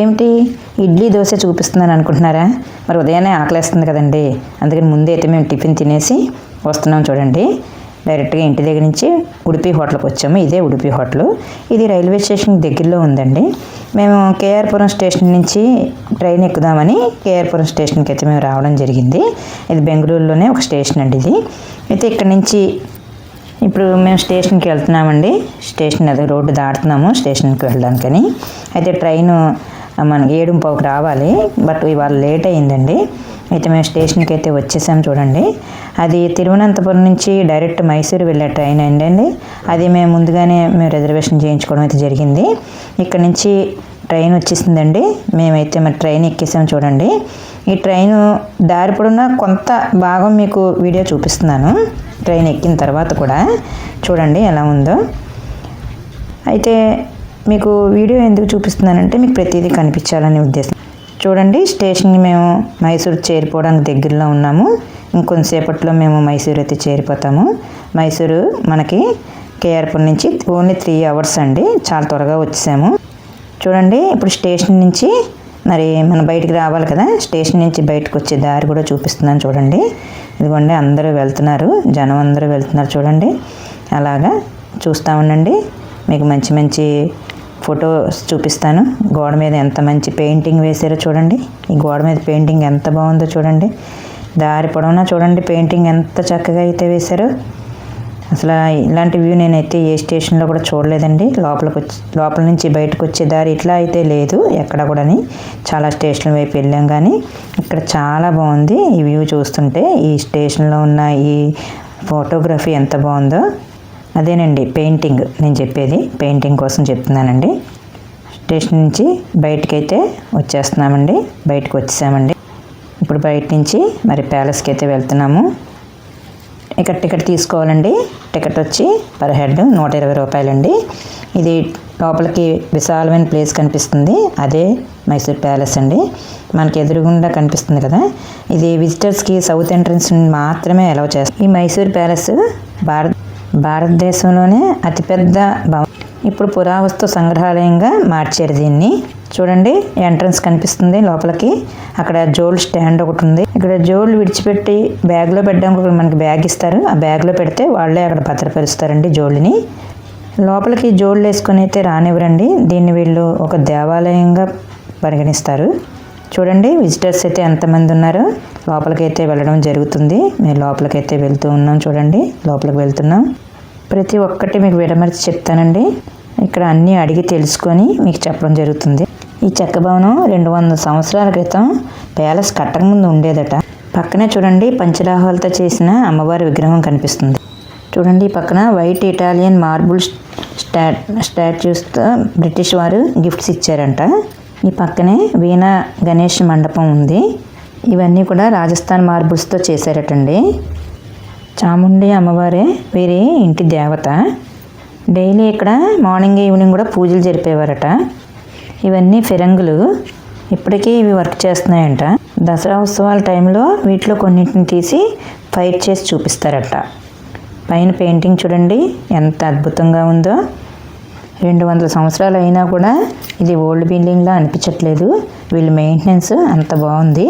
ఏమిటి? ఇడ్లీ దోశ చూపిస్తున్నాను అనుకుంటున్నారా? మరి ఉదయాన్నే ఆకలేస్తుంది కదండి. అందుకని ముందే అయితే మేము టిఫిన్ తినేసి వస్తున్నాం చూడండి. డైరెక్ట్గా ఇంటి దగ్గర నుంచి ఉడిపి హోటల్కి వచ్చాము. ఇదే ఉడిపి హోటల్. ఇది రైల్వే స్టేషన్ దగ్గరలో ఉందండి. మేము కేఆర్పురం స్టేషన్ నుంచి ట్రైన్ ఎక్కుదామని కేఆర్పురం స్టేషన్కి అయితే మేము రావడం జరిగింది. ఇది బెంగళూరులోనే ఒక స్టేషన్ అండి ఇది. అయితే ఇక్కడ నుంచి ఇప్పుడు మేము స్టేషన్కి వెళ్తున్నామండి. స్టేషన్ అదే రోడ్డు దాటుతున్నాము స్టేషన్కి వెళ్ళడానికని. అయితే ట్రైను మనకి ఏడుంపావుకి రావాలి. బట్ ఇవాళ లేట్ అయిందండి. అయితే మేము స్టేషన్కి అయితే వచ్చేసాం చూడండి. అది తిరువనంతపురం నుంచి డైరెక్ట్ మైసూరు వెళ్ళే ట్రైన్ అండి. అది మేము ముందుగానే మేము రిజర్వేషన్ చేయించుకోవడం అయితే జరిగింది. ఇక్కడ నుంచి ట్రైన్ వచ్చేసిందండి. మేమైతే మరి ట్రైన్ ఎక్కేసాం చూడండి. ఈ ట్రైన్ దారి పొడవునా కొంత భాగం మీకు వీడియో చూపిస్తున్నాను. ట్రైన్ ఎక్కిన తర్వాత కూడా. చూడండి ఎలా ఉందో. అయితే మీకు వీడియో ఎందుకు చూపిస్తున్నానంటే మీకు ప్రతిదీ కనిపించాలనే ఉద్దేశం. చూడండి స్టేషన్కి మేము మైసూరు చేరిపోవడానికి దగ్గరలో ఉన్నాము. ఇంకొంతసేపట్లో మేము మైసూర్ అయితే చేరిపోతాము. మైసూరు మనకి కేఆర్పూర్ నుంచి ఓన్లీ త్రీ అవర్స్ అండి. చాలా త్వరగా వచ్చేసాము. చూడండి ఇప్పుడు స్టేషన్ నుంచి మరి మనం బయటికి రావాలి కదా. స్టేషన్ నుంచి బయటకు వచ్చే దారి కూడా చూపిస్తున్నాను చూడండి. ఇదిగోండి అందరూ వెళ్తున్నారు. జనం అందరూ వెళ్తున్నారు చూడండి. అలాగా చూస్తూ ఉండండి. మీకు మంచి మంచి ఫొటోస్ చూపిస్తాను. గోడ మీద ఎంత మంచి పెయింటింగ్ వేసారో చూడండి. ఈ గోడ మీద పెయింటింగ్ ఎంత బాగుందో చూడండి. దారి పొడవునా చూడండి పెయింటింగ్ ఎంత చక్కగా అయితే వేశారో. అసలు ఇలాంటి వ్యూ నేనైతే ఏ స్టేషన్లో కూడా చూడలేదండి. లోపలికి వచ్చి లోపల నుంచి బయటకు వచ్చే దారి ఇట్లా అయితే లేదు ఎక్కడ కూడాని. చాలా స్టేషన్ల వైపు వెళ్ళాం కానీ ఇక్కడ చాలా బాగుంది ఈ వ్యూ చూస్తుంటే. ఈ స్టేషన్లో ఉన్న ఈ ఫోటోగ్రఫీ ఎంత బాగుందో. అదేనండి పెయింటింగ్ నేను చెప్పేది. పెయింటింగ్ కోసం చెప్తున్నానండి. స్టేషన్ నుంచి బయటకైతే వచ్చేస్తున్నామండి. బయటకు వచ్చేసామండి. ఇప్పుడు బయట నుంచి మరి ప్యాలెస్కి అయితే వెళ్తున్నాము. ఇక్కడ టికెట్ తీసుకోవాలండి. టికెట్ వచ్చి పర్ హెడ్ నూట ఇరవై రూపాయలండి. ఇది లోపలికి విశాలమైన ప్లేస్ కనిపిస్తుంది. అదే మైసూర్ ప్యాలెస్ అండి. మనకి ఎదురుగుండా కనిపిస్తుంది కదా. ఇది విజిటర్స్కి సౌత్ ఎంట్రన్స్ మాత్రమే అలౌ చేస్తుంది ఈ మైసూర్ ప్యాలెస్ భారత్ భారతదేశంలోనే అతిపెద్ద భవనం. ఇప్పుడు పురావస్తు సంగ్రహాలయంగా మార్చారు దీన్ని. చూడండి ఎంట్రన్స్ కనిపిస్తుంది లోపలికి. అక్కడ జోల్ స్టాండ్ ఒకటి ఉంది. ఇక్కడ జోల్ విడిచిపెట్టి బ్యాగ్లో పెట్టడానికి మనకి బ్యాగ్ ఇస్తారు. ఆ బ్యాగ్లో పెడితే వాళ్ళే అక్కడ భద్రపరుస్తారండి జోళ్ళని లోపలికి జోళ్ళు వేసుకొని అయితే రానివ్వరండి. దీన్ని వీళ్ళు ఒక దేవాలయంగా పరిగణిస్తారు. చూడండి విజిటర్స్ అయితే ఎంతమంది ఉన్నారో? లోపలికి అయితే వెళ్ళడం జరుగుతుంది. మేము లోపలికైతే వెళ్తూ ఉన్నాం చూడండి లోపలికి వెళ్తున్నాం. ప్రతి ఒక్కటి మీకు విడమరిచి చెప్తానండి. ఇక్కడ అన్నీ అడిగి తెలుసుకొని మీకు చెప్పడం జరుగుతుంది. ఈ చెక్క భవనం రెండు వందల సంవత్సరాల క్రితం ప్యాలెస్ కట్టకముందు ఉండేదట. పక్కనే చూడండి పంచరాహాలతో చేసిన అమ్మవారి విగ్రహం కనిపిస్తుంది. చూడండి ఈ పక్కన వైట్ ఇటాలియన్ మార్బుల్ స్టా స్టాచ్యూస్తో బ్రిటిష్ వారు గిఫ్ట్స్ ఇచ్చారంట. ఈ పక్కనే వీణా గణేష్ మండపం ఉంది. ఇవన్నీ కూడా రాజస్థాన్ మార్బుల్స్తో చేశారటండి చాముండి అమ్మవారే వీరి ఇంటి దేవత. డైలీ ఇక్కడ మార్నింగ్ ఈవినింగ్ కూడా పూజలు జరిపేవారట. ఇవన్నీ ఫిరంగులు. ఇప్పటికీ ఇవి వర్క్ చేస్తున్నాయంట. దసరా ఉత్సవాల టైంలో వీటిలో కొన్నింటిని తీసి ఫైట్ చేసి చూపిస్తారట. పైన పెయింటింగ్ చూడండి ఎంత అద్భుతంగా ఉందో. రెండు వందల సంవత్సరాలు అయినా కూడా ఇది ఓల్డ్ బిల్డింగ్లా అనిపించట్లేదు. వీళ్ళ మెయింటెనెన్స్ అంత బాగుంది.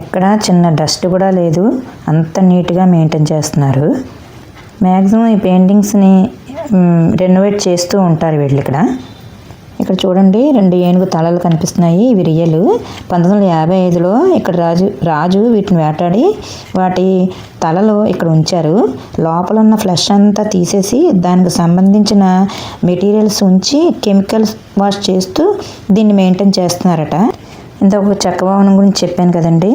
ఎక్కడ చిన్న డస్ట్ కూడా లేదు. అంత నీట్గా మెయింటైన్ చేస్తున్నారు. మ్యాక్సిమం ఈ పెయింటింగ్స్ని రెనోవేట్ చేస్తూ ఉంటారు వీళ్ళు ఇక్కడ ఇక్కడ చూడండి రెండు ఏనుగు తలలు కనిపిస్తున్నాయి ఇవి రియలు. పంతొమ్మిది వందల యాభై ఐదులో ఇక్కడ రాజు రాజు వీటిని వేటాడి వాటి తలలు ఇక్కడ ఉంచారు. లోపల ఉన్న ఫ్లెష్ అంతా తీసేసి దానికి సంబంధించిన మెటీరియల్స్ ఉంచి కెమికల్స్ వాష్ చేస్తూ దీన్ని మెయింటైన్ చేస్తున్నారట. ఇంత ఒక చెక్క భవనం గురించి చెప్పాను కదండి.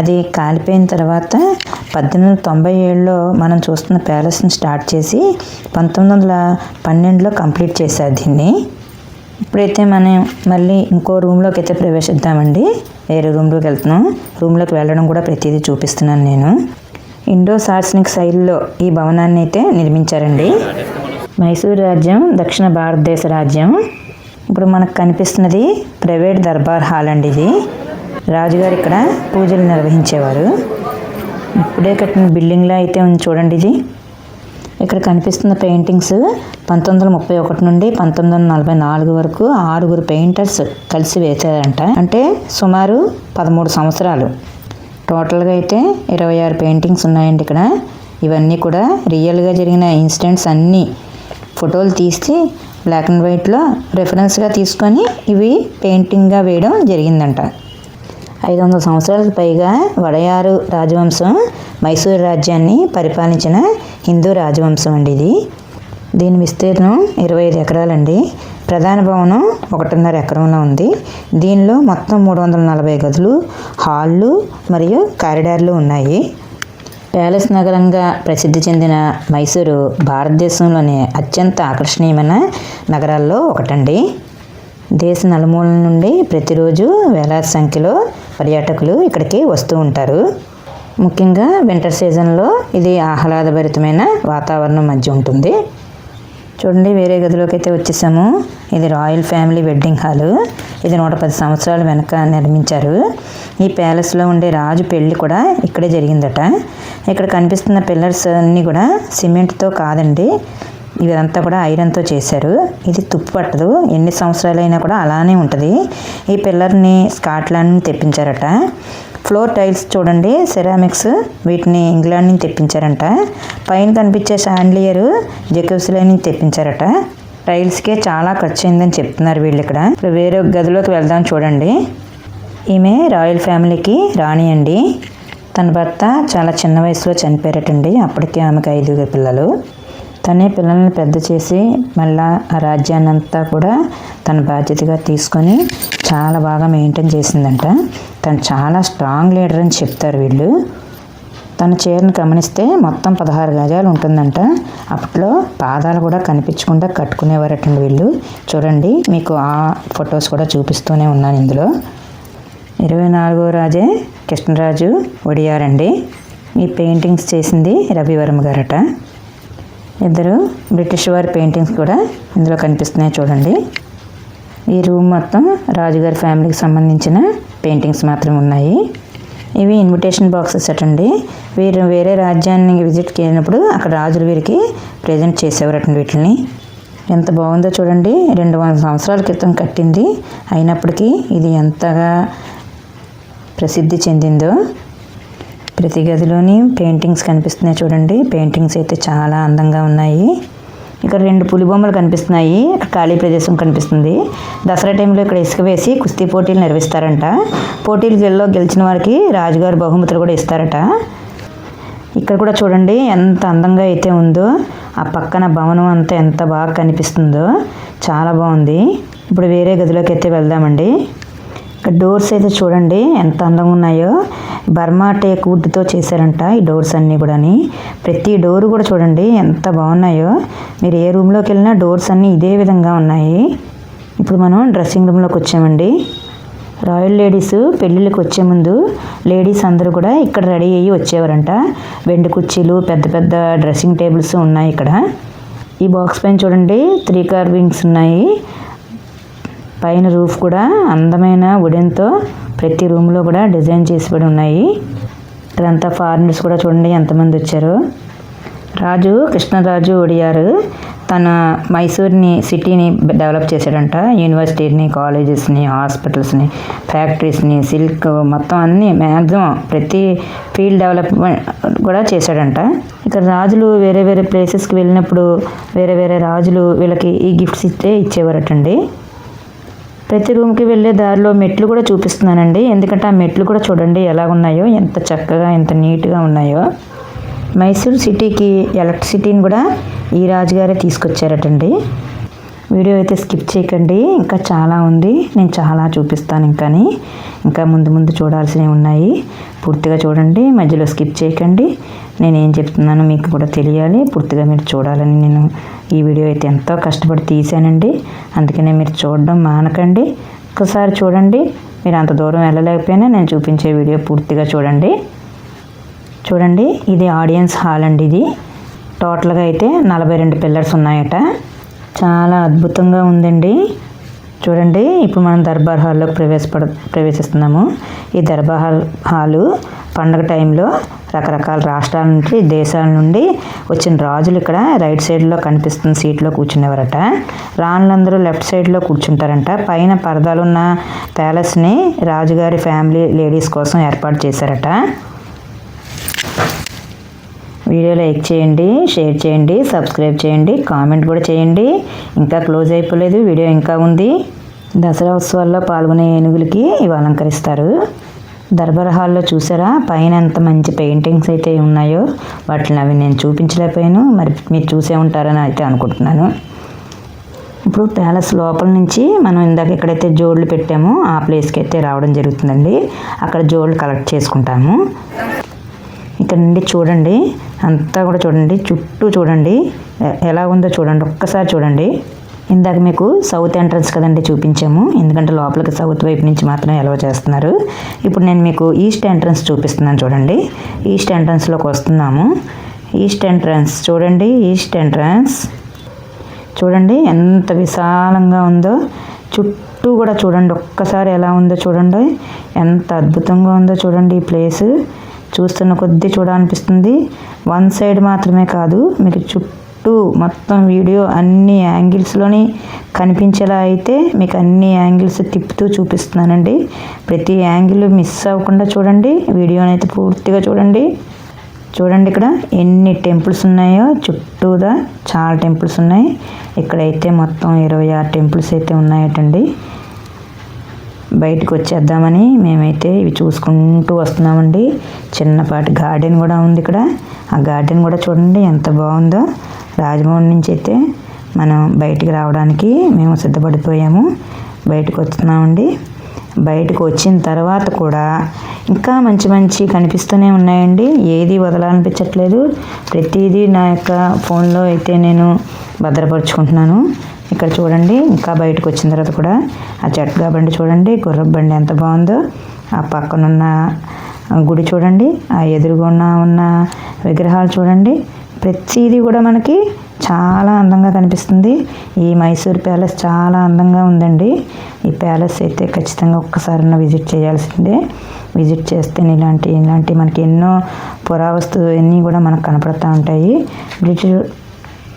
అది కాలిపోయిన తర్వాత పద్దెనిమిది వందల తొంభై ఏడులో మనం చూస్తున్న ప్యాలెస్ని స్టార్ట్ చేసి పంతొమ్మిది వందల పన్నెండులో కంప్లీట్ చేశారు దీన్ని. ఇప్పుడైతే మనం మళ్ళీ ఇంకో రూమ్లోకి అయితే ప్రవేశిద్దామండి. వేరే రూమ్లోకి వెళ్తున్నాం. రూమ్లోకి వెళ్ళడం కూడా ప్రతిదీ చూపిస్తున్నాను నేను. ఇండో సార్స్నిక్ శైలిలో ఈ భవనాన్ని అయితే నిర్మించారండి. మైసూరు రాజ్యం దక్షిణ భారతదేశ రాజ్యం. ఇప్పుడు మనకు కనిపిస్తున్నది ప్రైవేట్ దర్బార్ హాల్ అండి ఇది. రాజుగారు ఇక్కడ పూజలు నిర్వహించేవారు. ఇప్పుడే కట్టిన బిల్డింగ్లో అయితే ఉంది చూడండి ఇది. ఇక్కడ కనిపిస్తున్న పెయింటింగ్స్ పంతొమ్మిది వందల ముప్పై ఒకటి నుండి పంతొమ్మిది వందల నలభై నాలుగు వరకు ఆరుగురు పెయింటర్స్ కలిసి వేశారంట. అంటే సుమారు పదమూడు సంవత్సరాలు. టోటల్గా అయితే ఇరవై ఆరు పెయింటింగ్స్ ఉన్నాయండి ఇక్కడ. ఇవన్నీ కూడా రియల్గా జరిగిన ఇన్సిడెంట్స్ అన్నీ ఫోటోలు తీసి బ్లాక్ అండ్ వైట్లో రెఫరెన్స్గా తీసుకొని ఇవి పెయింటింగ్గా వేయడం జరిగిందంట. ఐదు వందల సంవత్సరాలకు పైగా వడయారు రాజవంశం మైసూరు రాజ్యాన్ని పరిపాలించిన హిందూ రాజవంశం అండి ఇది. దీని విస్తీర్ణం ఇరవై ఐదు ఎకరాలండి. ప్రధాన భవనం ఒకటిన్నర ఎకరంలో ఉంది. దీనిలో మొత్తం మూడు వందల నలభై గదులు హాళ్ళు మరియు కారిడార్లు ఉన్నాయి. ప్యాలెస్ నగరంగా ప్రసిద్ధి చెందిన మైసూరు భారతదేశంలోని అత్యంత ఆకర్షణీయమైన నగరాల్లో ఒకటండి. దేశ నలుమూలల నుండి ప్రతిరోజు వేలాది సంఖ్యలో పర్యాటకులు ఇక్కడికి వస్తూ ఉంటారు. ముఖ్యంగా వింటర్ సీజన్లో ఇది ఆహ్లాదభరితమైన వాతావరణం మధ్య ఉంటుంది. చూడండి వేరే గదిలోకి అయితే వచ్చేసాము. ఇది రాయల్ ఫ్యామిలీ వెడ్డింగ్ హాలు. ఇది నూట పది సంవత్సరాల వెనక నిర్మించారు. ఈ ప్యాలెస్లో ఉండే రాజు పెళ్ళి కూడా ఇక్కడే జరిగిందట. ఇక్కడ కనిపిస్తున్న పిల్లర్స్ అన్నీ కూడా సిమెంట్తో కాదండి. ఇదంతా కూడా ఐరన్తో చేశారు. ఇది తుప్పు పట్టదు. ఎన్ని సంవత్సరాలైనా కూడా అలానే ఉంటుంది. ఈ పిల్లర్ని స్కాట్లాండ్ నుంచి తెప్పించారట. ఫ్లోర్ టైల్స్ చూడండి సెరామిక్స్ వీటిని ఇంగ్లాండ్ నుంచి తెప్పించారంట. పైన కనిపించే శాండ్లియర్ జెకోసిలై నుంచి తెప్పించారట. టైల్స్కే చాలా ఖర్చు అయిందని చెప్తున్నారు వీళ్ళు ఇక్కడ ఇప్పుడు వేరే గదిలోకి వెళ్దాం చూడండి. ఈమె రాయల్ ఫ్యామిలీకి రాణి అండి. తన భర్త చాలా చిన్న వయసులో చనిపోయారటండి. అప్పటికే ఆమెకు ఐదుగురు పిల్లలు. తనే పిల్లల్ని పెద్ద చేసి మళ్ళా ఆ రాజ్యాన్ని అంతా కూడా తన బాధ్యతగా తీసుకొని చాలా బాగా మెయింటైన్ చేసిందంట. తను చాలా స్ట్రాంగ్ లీడర్ అని చెప్తారు వీళ్ళు. తన చీరను గమనిస్తే మొత్తం పదహారు గజాలు ఉంటుందంట. అప్పట్లో పాదాలు కూడా కనిపించకుండా కట్టుకునేవారటండి వీళ్ళు. చూడండి మీకు ఆ ఫొటోస్ కూడా చూపిస్తూనే ఉన్నాను ఇందులో. ఇరవై నాలుగో రాజే కృష్ణరాజు ఒడియారండి. ఈ పెయింటింగ్స్ చేసింది రవివర్మ గారట. ఇద్దరు బ్రిటిష్ వారి పెయింటింగ్స్ కూడా ఇందులో కనిపిస్తున్నాయి చూడండి. ఈ రూమ్ మొత్తం రాజుగారి ఫ్యామిలీకి సంబంధించిన పెయింటింగ్స్ మాత్రమే ఉన్నాయి. ఇవి ఇన్విటేషన్ బాక్సెస్ అటండి. వీరు వేరే రాజ్యాన్ని విజిట్కి వెళ్ళినప్పుడు అక్కడ రాజులు వీరికి ప్రజెంట్ చేసేవారటండి వీటిని. ఎంత బాగుందో చూడండి. రెండు వందల సంవత్సరాల క్రితం కట్టింది. అయినప్పటికీ ఇది ఎంతగా ప్రసిద్ధి చెందిందో ప్రతి గదిలోని పెయింటింగ్స్ కనిపిస్తున్నాయి చూడండి. పెయింటింగ్స్ అయితే చాలా అందంగా ఉన్నాయి. ఇక్కడ రెండు పులి బొమ్మలు కనిపిస్తున్నాయి. ఖాళీ ప్రదేశం కనిపిస్తుంది. దసరా టైంలో ఇక్కడ ఇసుక వేసి కుస్తీ పోటీలు నిర్వహిస్తారంట. పోటీలు గెలిచిన వారికి రాజుగారు బహుమతులు కూడా ఇస్తారట. ఇక్కడ కూడా చూడండి ఎంత అందంగా అయితే ఉందో. ఆ పక్కన భవనం అంతా ఎంత బాగా కనిపిస్తుందో. చాలా బాగుంది. ఇప్పుడు వేరే గదిలోకి అయితే వెళ్దామండి. డోర్స్ అయితే చూడండి ఎంత అందంగా ఉన్నాయో. బర్మా టేక్ వుడ్తో చేశారంట ఈ డోర్స్ అన్నీ కూడాని. ప్రతి డోర్ కూడా చూడండి ఎంత బాగున్నాయో. మీరు ఏ రూమ్లోకి వెళ్ళినా డోర్స్ అన్నీ ఇదే విధంగా ఉన్నాయి. ఇప్పుడు మనం డ్రెస్సింగ్ రూమ్లోకి వచ్చామండి. రాయల్ లేడీస్ పెళ్ళిళ్ళకి వచ్చే ముందు లేడీస్ అందరూ కూడా ఇక్కడ రెడీ అయ్యి వచ్చేవారంట. వెండి కుర్చీలు పెద్ద పెద్ద డ్రెస్సింగ్ టేబుల్స్ ఉన్నాయి ఇక్కడ. ఈ బాక్స్ పైన చూడండి త్రీ కార్వింగ్స్ ఉన్నాయి. పైన రూఫ్ కూడా అందమైన వుడెన్తో ప్రతి రూమ్లో కూడా డిజైన్ చేసిబడి ఉన్నాయి. ఇక్కడంతా ఫారినర్స్ కూడా చూడండి ఎంతమంది వచ్చారు. రాజు కృష్ణరాజు ఒడియారు. తన మైసూర్ని సిటీని డెవలప్ చేశాడంట. యూనివర్సిటీని కాలేజెస్ని హాస్పిటల్స్ని ఫ్యాక్టరీస్ని సిల్క్ మొత్తం అన్నీ మ్యాక్సిమం ప్రతి ఫీల్డ్ డెవలప్మెంట్ కూడా చేశాడంట. ఇక్కడ రాజులు వేరే వేరే ప్లేసెస్కి వెళ్ళినప్పుడు వేరే వేరే రాజులు వీళ్ళకి ఈ గిఫ్ట్స్ ఇస్తే ఇచ్చేవారటండి. ప్రతి రూమ్కి వెళ్ళే దారిలో మెట్లు కూడా చూపిస్తున్నానండి. ఎందుకంటే ఆ మెట్లు కూడా చూడండి ఎలా ఉన్నాయో ఎంత చక్కగా ఎంత నీట్గా ఉన్నాయో. మైసూర్ సిటీకి ఎలక్ట్రిసిటీని కూడా ఈ రాజుగారే తీసుకొచ్చారటండి. వీడియో అయితే స్కిప్ చేయకండి. ఇంకా చాలా ఉంది. నేను చాలా చూపిస్తాను ఇంకాని. ఇంకా ముందు ముందు చూడాల్సినవి ఉన్నాయి. పూర్తిగా చూడండి మధ్యలో స్కిప్ చేయకండి. నేను ఏం చెప్తున్నానో మీకు కూడా తెలియాలి. పూర్తిగా మీరు చూడాలని నేను ఈ వీడియో అయితే ఎంతో కష్టపడి తీశానండి అందుకనే మీరు చూడడం మానకండి. ఒకసారి చూడండి. మీరు అంత దూరం వెళ్ళలేకపోయినా నేను చూపించే వీడియో పూర్తిగా చూడండి. చూడండి ఇది ఆడియన్స్ హాల్ అండి ఇది. టోటల్గా అయితే నలభై రెండు పిల్లర్స్ ఉన్నాయట. చాలా అద్భుతంగా ఉందండి. చూడండి ఇప్పుడు మనం దర్బార్ హాల్లోకి ప్రవేశపడ ప్రవేశిస్తున్నాము. ఈ దర్బార్ హాల్ హాలు పండగ టైంలో రకరకాల రాష్ట్రాల నుంచి దేశాల నుండి వచ్చిన రాజులు ఇక్కడ రైట్ సైడ్లో కనిపిస్తున్న సీట్లో కూర్చునేవారట. రాణులందరూ లెఫ్ట్ సైడ్లో కూర్చుంటారంట. పైన పరదాలున్న ప్యాలెస్ని రాజుగారి ఫ్యామిలీ లేడీస్ కోసం ఏర్పాటు చేశారట. వీడియో లైక్ చేయండి షేర్ చేయండి సబ్స్క్రైబ్ చేయండి కామెంట్ కూడా చేయండి. ఇంకా క్లోజ్ అయిపోలేదు వీడియో ఇంకా ఉంది. దసరా ఉత్సవాల్లో పాల్గొనే ఏనుగులకి ఇవి అలంకరిస్తారు. దర్బార్ హాల్లో చూసారా? పైన ఎంత మంచి పెయింటింగ్స్ అయితే ఉన్నాయో. వాటిని అవి నేను చూపించలేకపోయాను. మరి మీరు చూసే ఉంటారని అయితే అనుకుంటున్నాను. ఇప్పుడు ప్యాలెస్ లోపల నుంచి మనం ఇందాక ఎక్కడైతే జోళ్ళు పెట్టామో ఆ ప్లేస్కి అయితే రావడం జరుగుతుందండి. అక్కడ జోళ్ళు కలెక్ట్ చేసుకుంటాము. ఇక్కడ నుండి చూడండి. అంతా కూడా చూడండి చుట్టూ చూడండి. ఎలా ఉందో చూడండి ఒక్కసారి చూడండి. ఇందాక మీకు సౌత్ ఎంట్రన్స్ కదండి చూపించాము. ఎందుకంటే లోపలికి సౌత్ వైపు నుంచి మాత్రమే ఎలవ చేస్తున్నారు. ఇప్పుడు నేను మీకు ఈస్ట్ ఎంట్రన్స్ చూపిస్తున్నాను చూడండి. ఈస్ట్ ఎంట్రన్స్లోకి వస్తున్నాము. ఈస్ట్ ఎంట్రన్స్ చూడండి ఈస్ట్ ఎంట్రన్స్ చూడండి ఎంత విశాలంగా ఉందో. చుట్టూ కూడా చూడండి ఒక్కసారి ఎలా ఉందో చూడండి. ఎంత అద్భుతంగా ఉందో చూడండి ఈ ప్లేస్ చూస్తున్న కొద్దీ చూడాలనిపిస్తుంది. వన్ సైడ్ మాత్రమే కాదు మీకు చుట్టూ మొత్తం వీడియో అన్ని యాంగిల్స్లోని కనిపించేలా అయితే మీకు అన్ని యాంగిల్స్ తిప్పుతూ చూపిస్తున్నానండి. ప్రతి యాంగిల్ మిస్ అవ్వకుండా చూడండి. వీడియోని అయితే పూర్తిగా చూడండి. చూడండి ఇక్కడ ఎన్ని టెంపుల్స్ ఉన్నాయో. చుట్టూదా చాలా టెంపుల్స్ ఉన్నాయి. ఇక్కడైతే మొత్తం ఇరవై ఆరు టెంపుల్స్ అయితే ఉన్నాయటండి. బయటకు వచ్చేద్దామని మేమైతే ఇవి చూసుకుంటూ వస్తున్నామండి. చిన్నపాటి గార్డెన్ కూడా ఉంది ఇక్కడ. ఆ గార్డెన్ కూడా చూడండి ఎంత బాగుందో. రాజమౌళి నుంచి అయితే మనం బయటికి రావడానికి మేము సిద్ధపడిపోయాము. బయటకు వస్తున్నామండి. బయటకు వచ్చిన తర్వాత కూడా ఇంకా మంచి మంచి కనిపిస్తూనే ఉన్నాయండి. ఏది వదలాలనిపించట్లేదు. ప్రతిదీ నా యొక్క ఫోన్లో అయితే నేను భద్రపరుచుకుంటున్నాను. ఇక్కడ చూడండి ఇంకా బయటకు వచ్చిన తర్వాత కూడా ఆ జట్గా బండి చూడండి గుర్రపు బండి ఎంత బాగుందో. ఆ పక్కనున్న గుడి చూడండి ఆ ఎదురుగున్న ఉన్న విగ్రహాలు చూడండి. ప్రతిదీ కూడా మనకి చాలా అందంగా కనిపిస్తుంది. ఈ మైసూర్ ప్యాలెస్ చాలా అందంగా ఉందండి. ఈ ప్యాలెస్ అయితే ఖచ్చితంగా ఒక్కసారైనా విజిట్ చేయాల్సిందే. విజిట్ చేస్తే ఇలాంటి ఇలాంటి మనకి ఎన్నో పురావస్తు ఇవన్నీ కూడా మనకు కనపడుతూ ఉంటాయి. బ్రిటిష్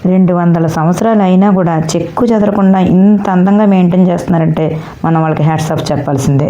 రెండు వందల సంవత్సరాలు అయినా కూడా చెక్కు చెదరకుండా ఇంత అందంగా మెయింటైన్ చేస్తున్నారంటే మనం వాళ్ళకి హ్యాట్సాప్ చెప్పాల్సిందే.